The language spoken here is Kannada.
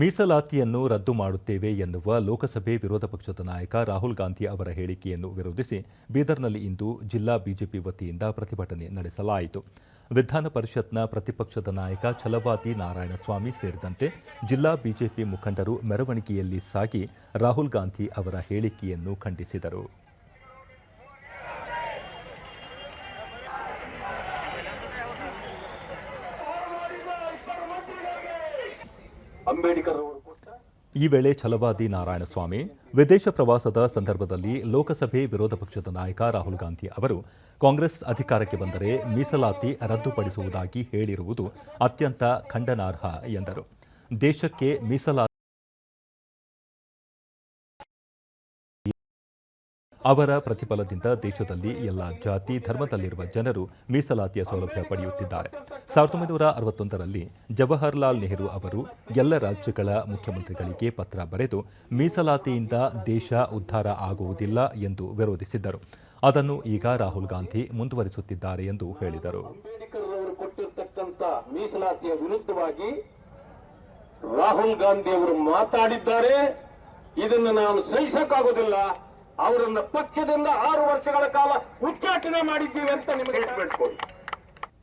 ಮೀಸಲಾತಿಯನ್ನು ರದ್ದು ಮಾಡುತ್ತೇವೆ ಎನ್ನುವ ಲೋಕಸಭೆ ವಿರೋಧ ಪಕ್ಷದ ನಾಯಕ ರಾಹುಲ್ ಗಾಂಧಿ ಅವರ ಹೇಳಿಕೆಯನ್ನು ವಿರೋಧಿಸಿ ಬೀದರ್ನಲ್ಲಿ ಇಂದು ಜಿಲ್ಲಾ ಬಿಜೆಪಿ ವತಿಯಿಂದ ಪ್ರತಿಭಟನೆ ನಡೆಸಲಾಯಿತು. ವಿಧಾನ ಪರಿಷತ್ನ ಪ್ರತಿಪಕ್ಷದ ನಾಯಕ ಛಲವಾದಿ ನಾರಾಯಣಸ್ವಾಮಿ ಸೇರಿದಂತೆ ಜಿಲ್ಲಾ ಬಿಜೆಪಿ ಮುಖಂಡರು ಮೆರವಣಿಗೆಯಲ್ಲಿ ಸಾಗಿ ರಾಹುಲ್ ಗಾಂಧಿ ಅವರ ಹೇಳಿಕೆಯನ್ನು ಖಂಡಿಸಿದರು. ಈ ವೇಳೆ ಛಲವಾದಿ ನಾರಾಯಣಸ್ವಾಮಿ, ವಿದೇಶ ಪ್ರವಾಸದ ಸಂದರ್ಭದಲ್ಲಿ ಲೋಕಸಭೆ ವಿರೋಧ ಪಕ್ಷದ ನಾಯಕ ರಾಹುಲ್ ಗಾಂಧಿ ಅವರು ಕಾಂಗ್ರೆಸ್ ಅಧಿಕಾರಕ್ಕೆ ಬಂದರೆ ಮೀಸಲಾತಿ ರದ್ದುಪಡಿಸುವುದಾಗಿ ಹೇಳಿರುವುದು ಅತ್ಯಂತ ಖಂಡನಾರ್ಹ ಎಂದರು. ದೇಶಕ್ಕೆ ಮೀಸಲಾತಿ ಅವರ ಪ್ರತಿಫಲದಿಂದ ದೇಶದಲ್ಲಿ ಎಲ್ಲ ಜಾತಿ, ಧರ್ಮದಲ್ಲಿರುವ ಜನರು ಮೀಸಲಾತಿಯ ಸೌಲಭ್ಯ ಪಡೆಯುತ್ತಿದ್ದಾರೆ. ಸಾವಿರದ ಒಂಬೈನೂರ ಅರವತ್ತೊಂದರಲ್ಲಿ ಜವಾಹರ್ಲಾಲ್ ನೆಹರು ಅವರು ಎಲ್ಲ ರಾಜ್ಯಗಳ ಮುಖ್ಯಮಂತ್ರಿಗಳಿಗೆ ಪತ್ರ ಬರೆದು, ಮೀಸಲಾತಿಯಿಂದ ದೇಶ ಉದ್ಧಾರ ಆಗುವುದಿಲ್ಲ ಎಂದು ವಿರೋಧಿಸಿದ್ದರು. ಅದನ್ನು ಈಗ ರಾಹುಲ್ ಗಾಂಧಿ ಮುಂದುವರಿಸುತ್ತಿದ್ದಾರೆ ಎಂದು ಹೇಳಿದರು. ಮೀಸಲಾತಿಯ ವಿರುದ್ಧವಾಗಿ ರಾಹುಲ್ ಗಾಂಧಿ ಅವರು ಮಾತಾಡಿದ್ದಾರೆ. ಇದನ್ನು ನಾನು ಸಹಿಸಕ್ಕಾಗೋದಿಲ್ಲ. ಅವರನ್ನ ಪಕ್ಷದಿಂದ ಆರು ವರ್ಷಗಳ ಕಾಲ ಉಚ್ಚಾಟನೆ ಮಾಡಿದ್ದೀವಿ ಅಂತ ನಿಮಗೆ ಹೇಳ್ಬಿಟ್ಕೊಳ್ಳಿ